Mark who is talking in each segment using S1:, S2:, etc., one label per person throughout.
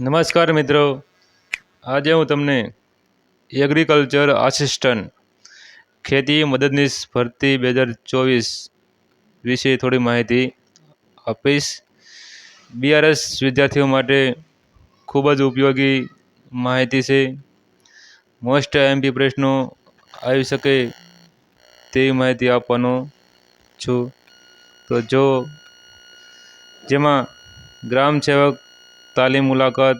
S1: નમસ્કાર મિત્રો. આજે હું તમને એગ્રીકલ્ચર આસિસ્ટન્ટ ખેતી મદદનીશ ભરતી બે હજાર ચોવીસ વિશે થોડી માહિતી આપીશ. બીઆરએસ વિદ્યાર્થીઓ માટે ખૂબ જ ઉપયોગી માહિતી છે. મોસ્ટ એમપી પ્રશ્નો આવી શકે તેવી માહિતી આપવાનો છું. તો જો જેમાં ગ્રામ સેવક તાલીમ મુલાકાત,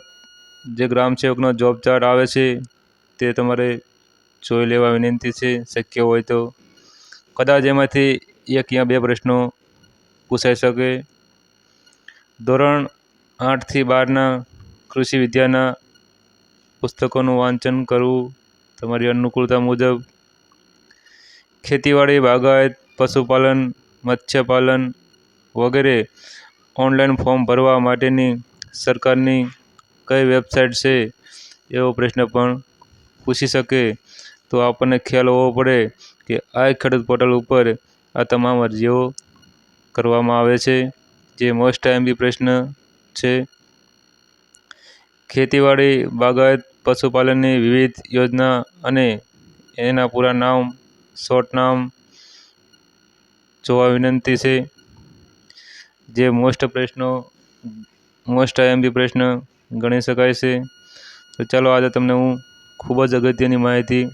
S1: જે ગ્રામ સેવકનો જોબ ચાર્ટ આવે છે, તે તમારે જોઈ લેવા વિનંતી છે, શક્ય હોય તો. કદાચ એમાંથી એક યા બે પ્રશ્નો પૂછાઈ શકે. ધોરણ આઠથી બારના કૃષિ વિદ્યાના પુસ્તકોનું વાંચન કરવું તમારી અનુકૂળતા મુજબ. ખેતીવાડી, બાગાયત, પશુપાલન, મત્સ્યપાલન વગેરે ઓનલાઈન ફોર્મ ભરવા માટેની સરકારની કઈ વેબસાઇટ છે એવો પ્રશ્ન પણ પૂછી શકે. તો આપણને ખ્યાલ હોવો પડે કે આ ખેડૂત પોર્ટલ ઉપર આ તમામ અરજીઓ કરવામાં આવે છે, જે મોસ્ટ એમબી પ્રશ્ન છે. ખેતીવાડી, બાગાયત, પશુપાલનની વિવિધ યોજના અને એના પૂરા નામ શોર્ટ નામ જોવા વિનંતી છે. જે મોસ્ટ પ્રશ્નો મોસ્ટ આઈએમપી પ્રશ્ન ગણી શકાય છે. તો ચાલો આજે તમને હું ખૂબ જ અગત્યની માહિતી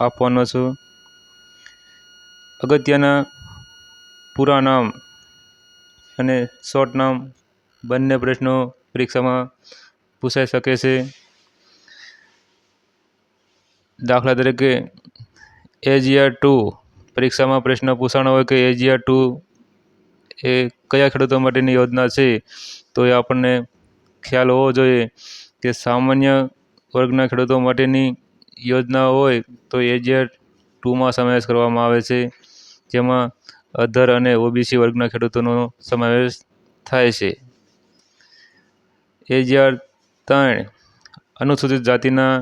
S1: આપવાનો છું. અગત્યના પૂરા નામ અને શોર્ટ નામ બંને પ્રશ્નો પરીક્ષામાં પૂછાઈ શકે છે. દાખલા તરીકે એજીઆર ટુ પરીક્ષામાં પ્રશ્ન પૂછાણો હોય કે એજીઆર ટુ એ કયા ખેડૂતો માટેની યોજના છે, તો એ આપણને ખ્યાલ હોવો જોઈએ કે સામાન્ય વર્ગના ખેડૂતો માટેની યોજના હોય તો એજીઆર ટુમાં સમાવેશ કરવામાં આવે છે, જેમાં અધર અને ઓબીસી વર્ગના ખેડૂતોનો સમાવેશ થાય છે. એજીઆર ત્રણ અનુસૂચિત જાતિના,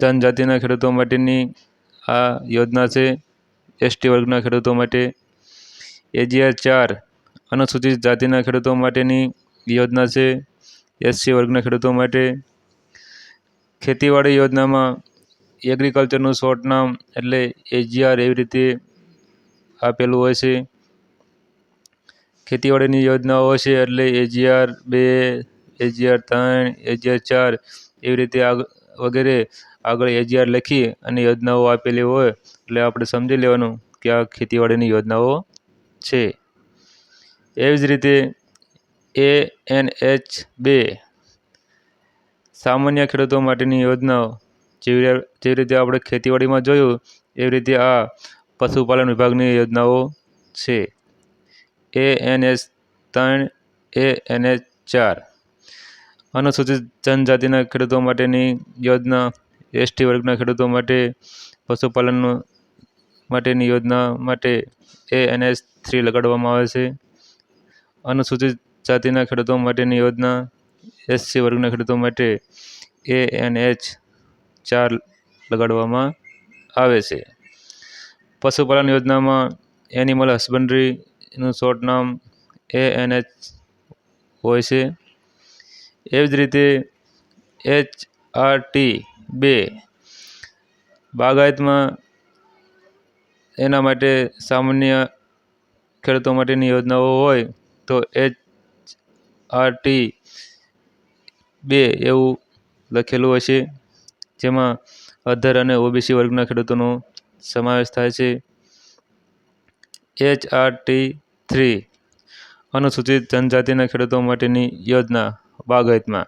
S1: જનજાતિના ખેડૂતો માટેની આ યોજના છે, એસટી વર્ગના ખેડૂતો માટે એજીઆર ચાર અનુસૂચિત જાતિના ખેડૂતો માટેની યોજના છે. એસસી વર્ગના ખેડૂતો માટે ખેતીવાડી યોજનામાં એગ્રીકલ્ચરનું શોર્ટ નામ એટલે એજીઆર એવી રીતે આપેલું હોય છે. ખેતીવાડીની યોજનાઓ છે એટલે એજીઆર બે, એજીઆર ત્રણ, એજીઆર ચાર એવી રીતે આગ, વગેરે આગળ એજીઆર લખી અને યોજનાઓ આપેલી હોય એટલે આપણે સમજી લેવાનું કે આ ખેતીવાડીની યોજનાઓ છે. એવી જ રીતે એ એન એચ બે સામાન્ય ખેડૂતો માટેની યોજનાઓ. જેવી જેવી રીતે આપણે ખેતીવાડીમાં જોયું, એવી રીતે આ પશુપાલન વિભાગની યોજનાઓ છે. એ એન એચ ત્રણ એ એન એચ ચાર. અનુસૂચિત જનજાતિના ખેડૂતો માટેની યોજના, એસટી વર્ગના ખેડૂતો માટે પશુપાલન માટેની યોજના માટે એ એન એચ થ્રી લગાડવામાં આવે છે. અનુસૂચિત જાતિના ખેડૂતો માટેની યોજના એસસી વર્ગના ખેડૂતો માટે એ એન એચ ચાર લગાડવામાં આવે છે. પશુપાલન યોજનામાં એનિમલ હસબન્ડરીનું શોર્ટ નામ એ એન એચ હોય છે. એવી જ રીતે એચ આર ટી બે બાગાયતમાં એના માટે સામાન્ય ખેડૂતો માટેની યોજનાઓ હોય તો એચ આર ટી બે એવું લખેલું હશે, જેમાં અધર અને ઓબીસી વર્ગના ખેડૂતોનો સમાવેશ થાય છે. એચ આર ટી થ્રી અનુસૂચિત જનજાતિના ખેડૂતો માટેની યોજના બાગાયતમાં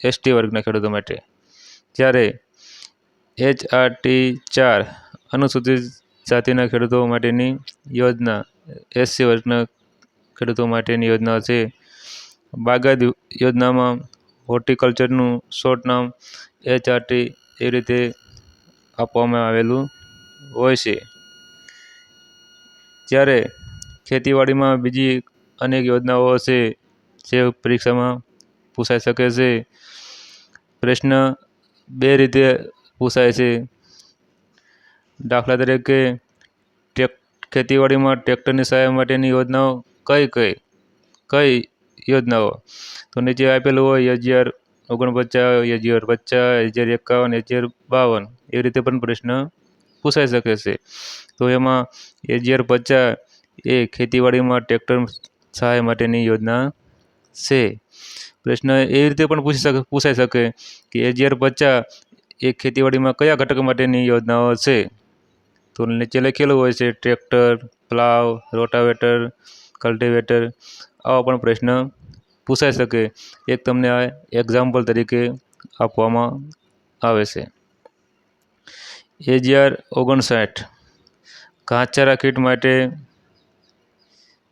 S1: એસટી વર્ગના ખેડૂતો માટે. જ્યારે એચ આર ટી ચાર અનુસૂચિત જાતિના ખેડૂતો માટેની યોજના, એસસી વર્ગના ખેડૂતો માટેની યોજના છે. બાગાયત યોજનામાં હોર્ટિકલ્ચરનું શોર્ટ નામ એચઆરટી એ રીતે આપવામાં આવેલું હોય છે. જ્યારે ખેતીવાડીમાં બીજી અનેક યોજનાઓ છે જે પરીક્ષામાં પૂછાઈ શકે છે. પ્રશ્ન બે રીતે પૂછાય છે. દાખલા તરીકે ટેક, ખેતીવાડીમાં ટ્રેક્ટરની સહાય માટેની યોજનાઓ કઈ કઈ? કઈ યોજનાઓ? તો નીચે આપેલું હોય હજાર ઓગણપચાસ હજાર પચાસ હજાર એકાવન હજાર બાવન. એ રીતે પણ પ્રશ્ન પૂછાઈ શકે છે. તો એમાં હજાર પચાસ એ ખેતીવાડીમાં ટ્રેક્ટર સહાય માટેની યોજના છે. પ્રશ્ન એ રીતે પણ પૂછી શકે, પૂછાઈ શકે કે હજાર પચાસ એ ખેતીવાડીમાં કયા ઘટક માટેની યોજનાઓ છે? તો નીચે લખેલું હોય છે, ટ્રેક્ટર, પ્લાવ, રોટાવેટર, કલ્ટિવેટર, આવા પણ પ્રશ્ન પૂછાઈ શકે. એક તમને આ એક્ઝામ્પલ તરીકે આપવામાં આવે છે. એજીઆર ઓગણસાઠ. ઘાસચારા કીટ માટે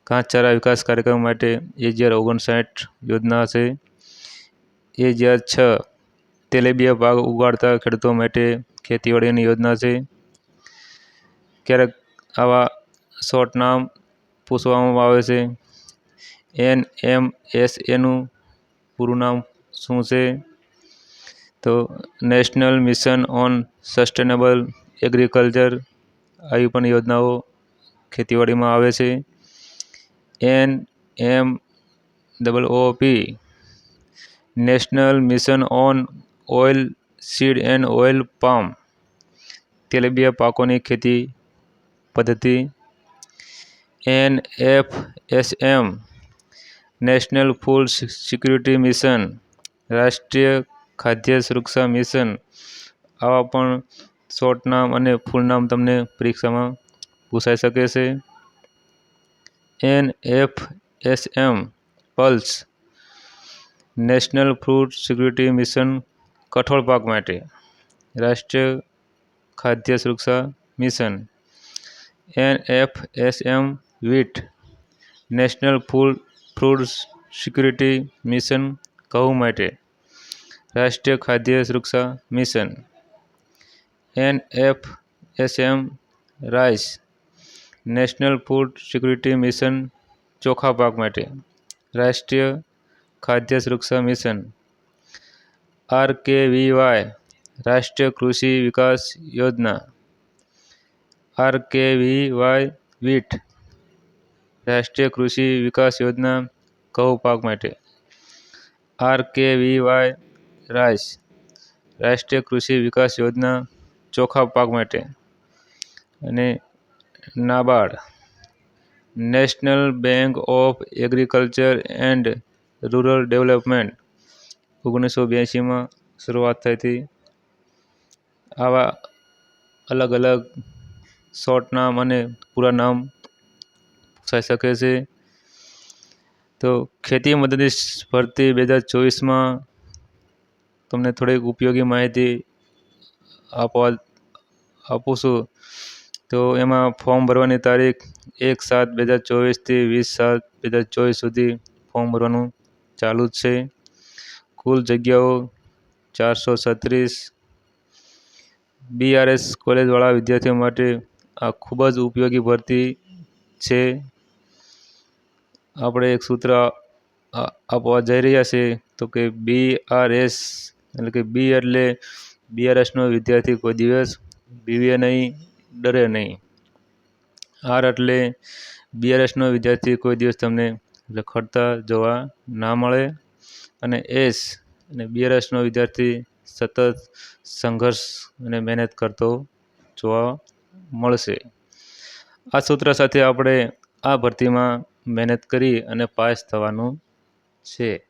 S1: ઘાસચારા વિકાસ કાર્યક્રમ માટે એજીઆર ઓગણસાઠ યોજના છે. એજીઆર છ. તેલેબિયા પાક ઉગાડતા ખેડૂતો માટે ખેતીવાડીની યોજના છે. ક્યારેક આવા શોર્ટ નામ પૂછવામાં આવે છે. એન એમ એસ એનું પૂરું નામ શું છે? તો national mission on sustainable agriculture આવી પણ યોજનાઓ ખેતીવાડીમાં આવે છે. N M double O P national mission on oil seed and oil palm તેલીબિયા પાકોની ખેતી પદ્ધતિ N F S M, national food security mission, રાષ્ટ્રીય ખાદ્ય સુરક્ષા મિશન. આવા પણ શોર્ટ નામ અને ફૂલ નામ તમને પરીક્ષામાં પૂછાઈ શકે છે. N F S M, pulse, national food security mission, કઠોળ પાક માટે, રાષ્ટ્રીય ખાદ્ય સુરક્ષા mission. N F S M wheat national food food security mission ઘઉં માટે. રાષ્ટ્રીય ખાદ્ય સુરક્ષા mission N F S M rice national food security mission ચોખા પાક માટે. રાષ્ટ્રીય ખાદ્ય સુરક્ષા mission R K V Y રાષ્ટ્રીય કૃષિ વિકાસ યોજના. આર કે વી વાય વીટ રાષ્ટ્રીય કૃષિ વિકાસ યોજના ઘઉં પાક માટે. R K V Y rice. રાષ્ટ્રીય કૃષિ વિકાસ યોજના ચોખા પાક માટે. અને NABARD. National bank of agriculture and rural development. ઓગણીસો બ્યાસીમાં શરૂઆત થઈ હતી. આવા અલગ અલગ શોર્ટ નામ અને પૂરા નામ પૂછાઈ શકે છે. તો ખેતી મદદનીશ ભરતી બે હજાર ચોવીસમાં તમને થોડીક ઉપયોગી માહિતી આપવા આપું છું. તો એમાં ફોર્મ ભરવાની તારીખ એક સાત બે હજાર ચોવીસથી વીસ સાત બે હજાર ચોવીસ સુધી ફોર્મ ભરવાનું ચાલુ જ છે. કુલ જગ્યાઓ ચારસો છત્રીસ. બીઆરએસ કોલેજવાળા વિદ્યાર્થીઓ માટે આ ખૂબ જ ઉપયોગી ભરતી છે. આપણે એક સૂત્ર આપવા જઈ રહ્યા છે તો કે બી આર એસ એટલે કે બી એટલે બીઆરએસનો વિદ્યાર્થી કોઈ દિવસ બીવે નહીં, ડરે નહીં. આર એટલે બીઆરએસનો વિદ્યાર્થી કોઈ દિવસ તમને લખડતા જોવા ના મળે અને એસ અને બીઆરએસનો વિદ્યાર્થી સતત સંઘર્ષ અને મહેનત કરતો જોવા મળશે. આ સૂત્ર સાથે આપણે આ ભરતીમાં મહેનત કરી અને પાસ થવાનું છે.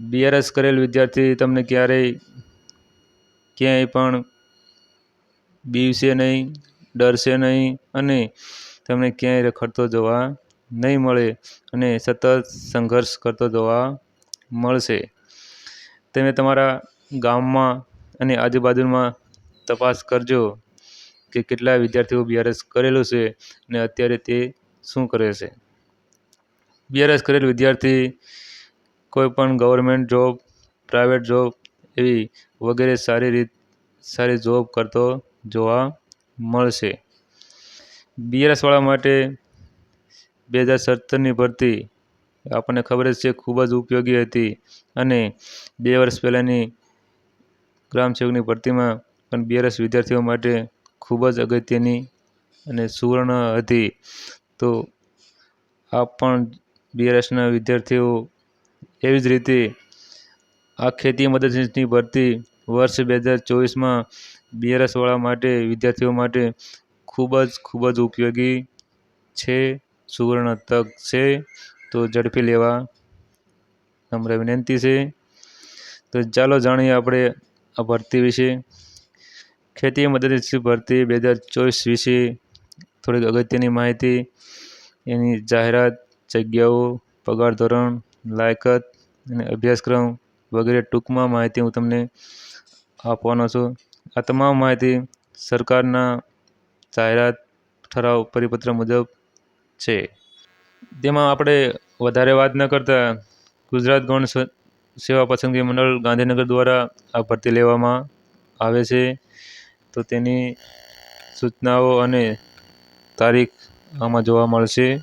S1: બીઆરએસ કરેલ વિદ્યાર્થી તમને ક્યારેય ક્યાંય પણ બીવશે નહીં, ડરશે નહીં અને તમને ક્યાંય રખડતો જોવા નહીં મળે અને સતત સંઘર્ષ કરતો જોવા મળશે. તમે તમારા ગામમાં અને આજુબાજુમાં તપાસ કરજો કે કેટલા વિદ્યાર્થીઓ બીઆરએસ કરેલું છે અને અત્યારે તે શું કરે છે. બીઆરએસ કરેલ વિદ્યાર્થી કોઈ પણ ગવર્મેન્ટ જોબ પ્રાઇવેટ જોબ એવી વગેરે સારી રીત, સારી જોબ કરતો જોવા મળશે. બીઆરએસવાળા માટે બે હજાર સત્તરની ભરતી આપણને ખબર જ છે ખૂબ જ ઉપયોગી હતી અને બે વર્ષ પહેલાંની ગ્રામસેવકની ભરતીમાં પણ બીઆરએસ વિદ્યાર્થીઓ માટે ખૂબ જ અગત્યની અને સુવર્ણ હતી. તો આ પણ બીઆરએસના વિદ્યાર્થીઓ એવી જ રીતે આ ખેતી મદદનીશની ભરતી વર્ષ બે હજાર ચોવીસમાં બીઆરએસવાળા માટે, વિદ્યાર્થીઓ માટે ખૂબ જ ખૂબ જ ઉપયોગી છે, સુવર્ણ તક છે. તો ઝડપી લેવા નમ્ર વિનંતી છે. તો ચાલો જાણીએ આપણે આ ભરતી વિશે. ખેતી મદદનીશ ભરતી બે હજાર ચોવીસ વિશે થોડીક અગત્યની માહિતી. એની જાહેરાત, જગ્યાઓ, પગાર ધોરણ, લાયકાત અને અભ્યાસક્રમ વગેરે ટૂંકમાં માહિતી હું તમને આપવાનો છું. આ તમામ માહિતી સરકારના જાહેરાત ઠરાવ પરિપત્ર મુજબ છે. તેમાં આપણે વધારે વાત ન કરતા ગુજરાત ગૌણ સેવા પસંદગી મંડળ ગાંધીનગર દ્વારા આ ભરતી લેવામાં આવે છે. તો તેની સૂચનાઓ અને તારીખ આમાં જોવા મળશે.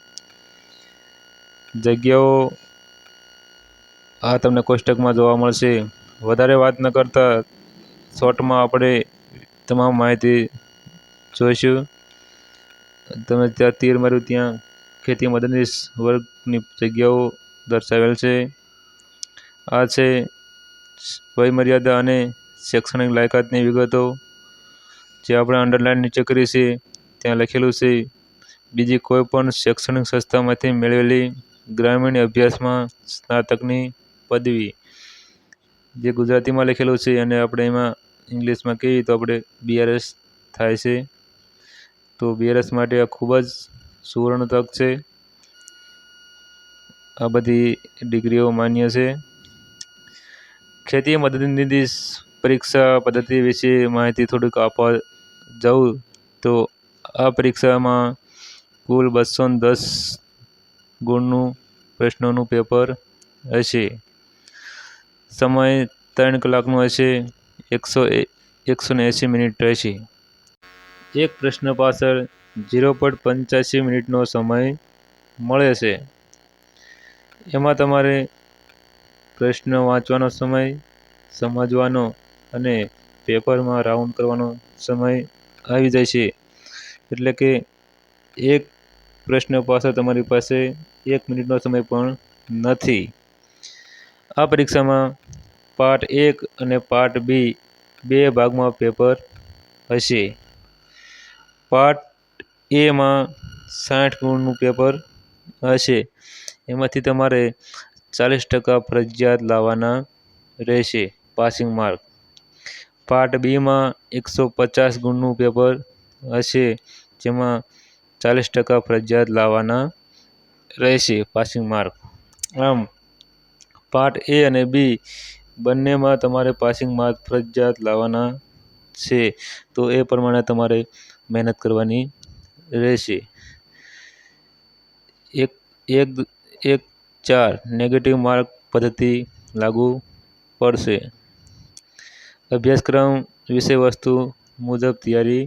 S1: જગ્યાઓ આ તમને કોષ્ટકમાં જોવા મળશે. વધારે વાત ન કરતા શોર્ટમાં આપણે તમામ માહિતી જોઈશું. તમે ત્યાં તીર માર્યું, ત્યાં ખેતી મદદનીશ વર્ગની જગ્યાઓ દર્શાવેલ છે. આ છે વયમર્યાદા અને શૈક્ષણિક લાયકાતની વિગતો. જે આપણે અંડરલાઇન નીચે કરી છે, ત્યાં લખેલું છે, બીજી કોઈ પણ શૈક્ષણિક સંસ્થામાંથી મેળવેલી ગ્રામીણ અભ્યાસમાં સ્નાતકની પદવી. જે ગુજરાતીમાં લખેલું છે અને આપણે એમાં ઇંગ્લિશમાં કહીએ તો આપણે બીઆરએસ થાય છે. તો બીઆરએસ માટે આ ખૂબ જ સુવર્ણ તક છે. આ બધી ડિગ્રીઓ માન્ય છે. ખેતી મદદની પરીક્ષા પદ્ધતિ વિશે માહિતી થોડીક આપવા જાઉં તો આ પરીક્ષામાં કુલ બસો દસ ગુણનું પ્રશ્નોનું પેપર હશે. સમય ત્રણ કલાકનો હશે, એકસો એકસો એંસી મિનિટ રહેશે. એક પ્રશ્ન પાછળ ઝીરો પોઈન્ટ પંચ્યાસી મિનિટનો સમય મળે છે. એમાં તમારે પ્રશ્ન વાંચવાનો સમય, સમજવાનો અને પેપરમાં રાઉન્ડ કરવાનો સમય આવી જાય છે. એટલે કે એક પ્રશ્ન પાછળ તમારી પાસે એક મિનિટનો સમય પણ નથી. આ પરીક્ષામાં પાર્ટ એક અને પાર્ટ બી બે ભાગમાં પેપર હશે. પાર્ટ એમાં સાઠ ગુણનું પેપર હશે. એમાંથી તમારે ચાલીસ ટકા ફરજિયાત લાવવાના રહેશે. Passing mark. પાર્ટ બીમાં એકસો પચાસ ગુણનું પેપર હશે, જેમાં ચાલીસ ટકા ફરજિયાત લાવવાના રહેશે પાસિંગ માર્ક. આમ, પાર્ટ એ અને બી બંનેમાં તમારે પાસિંગ માર્ક ફરજિયાત લાવવાના છે, તો એ પ્રમાણે તમારે મહેનત કરવાની રહેશે. એક એક એક, ચાર નેગેટિવ માર્ક પદ્ધતિ લાગુ પડશે. અભ્યાસક્રમ વિષય વસ્તુ મુજબ તૈયારી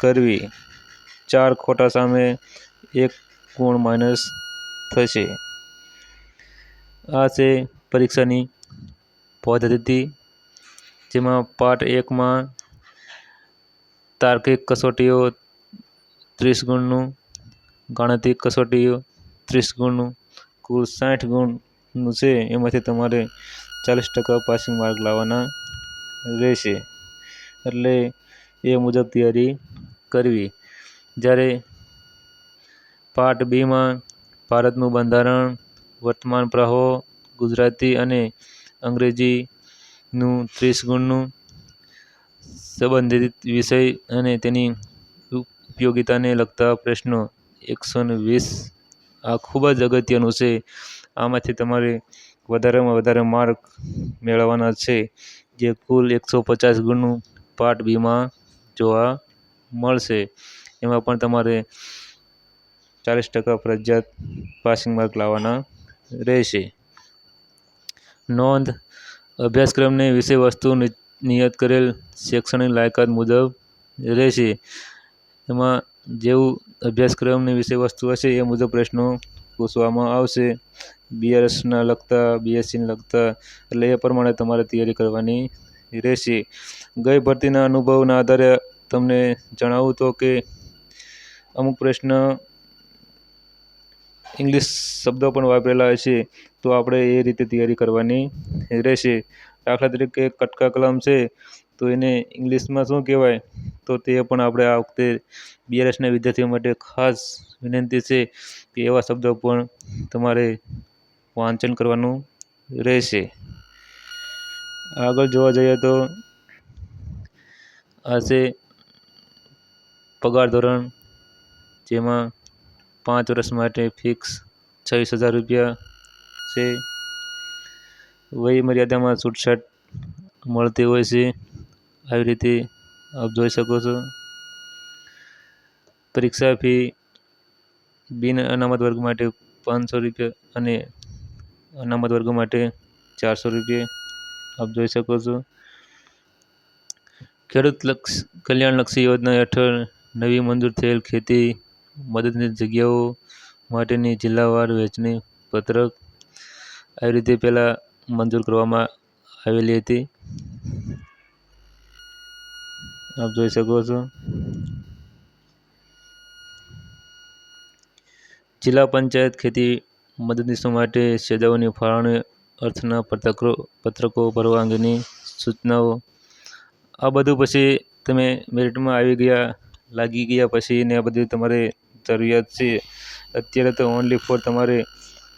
S1: કરવી. ચાર ખોટા સામે એક ગુણ માઇનસ થશે. આ છે પરીક્ષાની પદ્ધતિ, જેમાં પાઠ એકમાં તાર્કિક કસોટીઓ ત્રીસ ગુણનું, ગાણિતિક કસોટીઓ ત્રીસ ગુણનું, કુલ સાઠ ગુણનું છે. એમાંથી તમારે ચાલીસ ટકા પાસિંગ માર્ક લાવવાના રહેશે. એટલે એ મુજબ તૈયારી કરવી. જ્યારે પાર્ટ બીમાં ભારતનું બંધારણ, વર્તમાન પ્રવાહો, ગુજરાતી અને અંગ્રેજીનું ત્રીસ ગુણનું સંબંધિત વિષય અને તેની ઉપયોગિતાને લગતા પ્રશ્નો એકસો ને વીસ, આ ખૂબ જ અગત્યનું છે. આમાંથી તમારે વધારેમાં વધારે માર્ક મેળવવાના છે. જે કુલ એકસો પચાસ ગુણનું પાર્ટ બીમાં જોવા મળશે. એમાં પણ તમારે ચાલીસ ટકા ફરજિયાત પાસિંગ માર્ક લાવવાના રહેશે. નોંધ, અભ્યાસક્રમની વિષયવસ્તુ નિયત કરેલ શૈક્ષણિક લાયકાત મુજબ રહેશે. એમાં જેવું અભ્યાસક્રમની વિષય વસ્તુ હશે એ મુજબ પ્રશ્નો પૂછવામાં આવશે. બીઆરએસના લગતા બીએસસીને લગતા, એટલે એ પ્રમાણે તમારે તૈયારી કરવાની રહેશે. ગઈ ભરતીના અનુભવના આધારે તમને જણાવું તો કે અમુક પ્રશ્ન ઇંગ્લિશ શબ્દો પણ વાપરેલા હશે તો આપણે એ રીતે તૈયારી કરવાની રહેશે. દાખલા તરીકે કટકા કલમ છે, તો એને ઇંગ્લિશમાં શું કહેવાય? તો તે પણ આપણે આ વખતે બીઆરએસના વિદ્યાર્થીઓ માટે ખાસ વિનંતી છે કે એવા શબ્દો પણ તમારે વાંચન કરવાનું રહેશે. આગળ જોવા જઈએ તો આ પગાર ધોરણ, જેમાં પાંચ વર્ષ માટે ફિક્સ છવ્વીસ હજાર રૂપિયા છે. વય મર્યાદામાં છૂટછાટ મળતી હોય છે. આવી રીતે આપ જોઈ શકો છો. પરીક્ષા ફી બિન અનામત વર્ગ માટે પાંચસો રૂપિયા અને અનામત વર્ગો માટે ચારસો રૂપિયા આપ જોઈ શકો છો. ખેડૂત લક્ષ, કલ્યાણલક્ષી યોજના હેઠળ નવી મંજૂર થયેલ ખેતી મદદની જગ્યાઓ માટેની જિલ્લાવાર વહેંચણી પત્રક આવી રીતે પહેલાં મંજૂર કરવામાં આવેલી હતી. આપ જોઈ શકો છો. જિલ્લા પંચાયત ખેતી મદદનીશો માટે સજાઓની ફાળવણી અર્થના પત્રકો પત્રકો ભરવા અંગેની સૂચનાઓ. આ બધું પછી તમે મેરિટમાં આવી ગયા, લાગી ગયા પછી ને આ બધી તમારે જરૂરિયાત છે. અત્યારે તો ઓનલી ફોર તમારે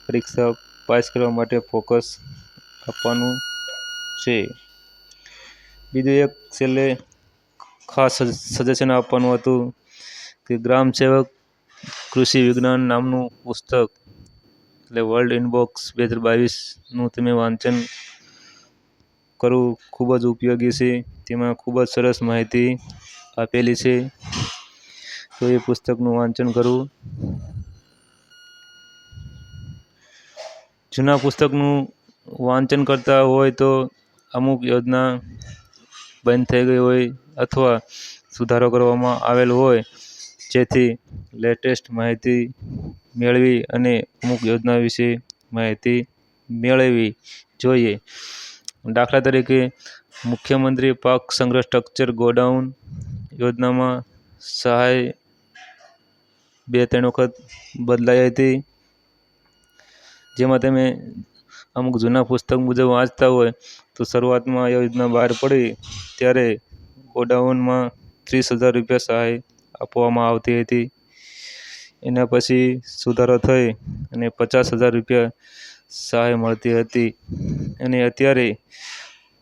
S1: પરીક્ષા પાસ કરવા માટે ફોકસ આપવાનું છે. બીજું એક છેલ્લે ખાસ સજેશન આપવાનું હતું કે ગ્રામ સેવક કૃષિ વિજ્ઞાન નામનું પુસ્તક એટલે વર્લ્ડ ઇનબોક્સ બે હજાર બાવીસનું તમે વાંચન કરવું ખૂબ જ ઉપયોગી છે. તેમાં ખૂબ જ સરસ માહિતી આપેલી છે. તો એ પુસ્તકનું વાંચન કરવું. જૂના પુસ્તકનું વાંચન કરતા હોય તો અમુક યોજના બંધ થઈ ગઈ હોય અથવા સુધારો કરવામાં આવેલ હોય. જેથી લેટેસ્ટ માહિતી મેળવી અને અમુક યોજના વિશે માહિતી મેળવવી જોઈએ. દાખલા તરીકે, મુખ્યમંત્રી પાક સંગ્રહ સ્ટ્રક્ચર ગોડાઉન યોજનામાં સહાય બે ત્રણ વખત બદલાઈ હતી. જેમાં તમે અમુક જૂના પુસ્તક મુજબ વાંચતા હોય, તો શરૂઆતમાં યોજના બહાર પડી, ત્યારે ગોડાઉનમાં ત્રીસ હજાર રૂપિયા સહાય આપવામાં આવતી હતી. એના પછી સુધારો થઈ અને પચાસ હજાર રૂપિયા સહાય મળતી હતી. અને અત્યારે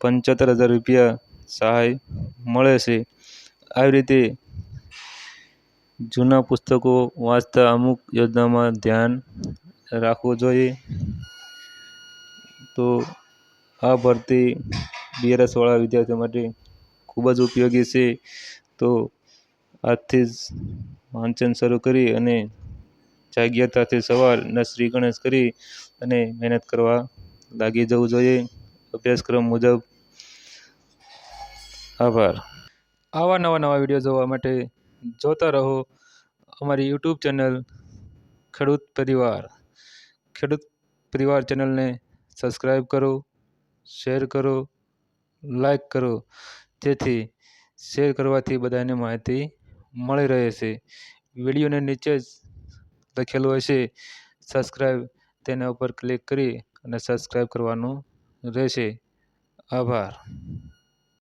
S1: પંચોતેર હજાર રૂપિયા સહાય મળે છે. આવી રીતે જૂના પુસ્તકો વાંચતા અમુક યોજનામાં ધ્યાન રાખવું જોઈએ. તો આ ભરતી બીઆરએસવાળા વિદ્યાર્થીઓ માટે ખૂબ જ ઉપયોગી છે. તો આજથી જ વાંચન શરૂ કરી અને જાગ્યતાથી સવારના શ્રી ગણેશ કરી અને મહેનત કરવા લાગી જવું જોઈએ. અભ્યાસક્રમ મુજબ આભાર. આવા નવા નવા વીડિયો જોવા માટે જોતા રહો અમારી યુટ્યુબ ચેનલ ખેડૂત પરિવાર. ખેડૂત પરિવાર ચેનલને સબસ્ક્રાઈબ કરો, શેર કરો લાઈક કરો. જેથી શેર કરવાથી બધાને માહિતી મળી રહે છે. વિડીયોને નીચે જ લખેલું હશે. સબસ્ક્રાઈબ તેના ઉપર ક્લિક કરી અને સબસ્ક્રાઈબ કરવાનું રહેશે. આભાર.